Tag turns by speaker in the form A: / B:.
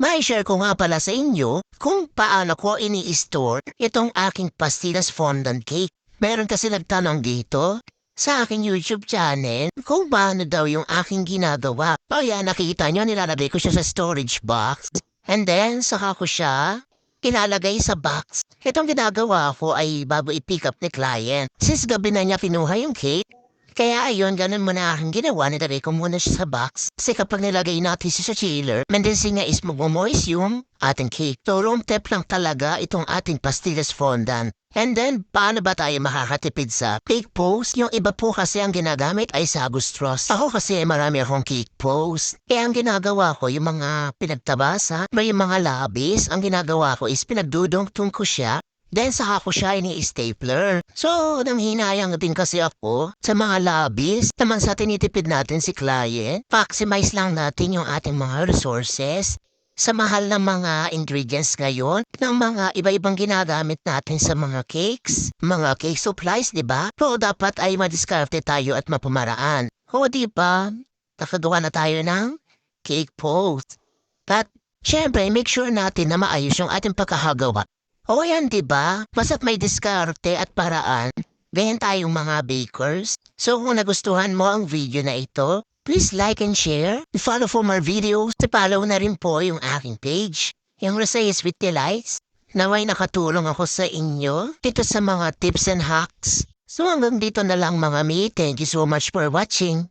A: May share ko nga pala sa inyo kung paano ko ini-store itong aking pastillas fondant cake. Meron kasi nagtanong dito sa aking YouTube channel kung paano daw yung aking ginagawa. O yan, nakita nyo, nilalagay ko siya sa storage box. And then, saka ko siya kinalagay sa box. Itong ginagawa ko ay bago i-pick up ni client. Since gabi na niya pinuha yung cake, kaya ayun, ganun muna aking ginawa. Nilagay ko muna siya sa box. Kasi kapag nilagay natin siya sa chiller, tendency nga is magmamoist yung ating cake. So, room tip lang talaga itong ating pastillas fondant. And then, paano ba tayo makakatipid sa cake post? Yung iba po kasi ang ginagamit ay sago straws. Ako kasi marami akong cake post. Kaya ang ginagawa ko, yung mga pinagtabasa, may mga labis, ang ginagawa ko is pinagdudungtong ko siya Then saka ko siya ini-stapler. So, nang hinayang din kasi ako sa mga labis naman sa tinitipid natin si client. Maximize lang natin yung ating mga resources sa mahal ng mga ingredients ngayon ng mga iba-ibang ginagamit natin sa mga cakes, mga cake supplies, di ba? So, dapat ay madiskarte tayo at mapumaraan. O, di ba? Nakagawa na tayo ng cake post. But, syempre, make sure natin na maayos yung ating pagkakagawa. O yan, ba? Basta't may diskarte at paraan, ganyan tayong mga bakers. So kung nagustuhan mo ang video na ito, please like and share. Follow for more videos. Follow na rin po yung aking page, yung Rosales with Delights. Naway nakatulong ako sa inyo dito sa mga tips and hacks. So hanggang dito na lang mga mi. Thank you so much for watching.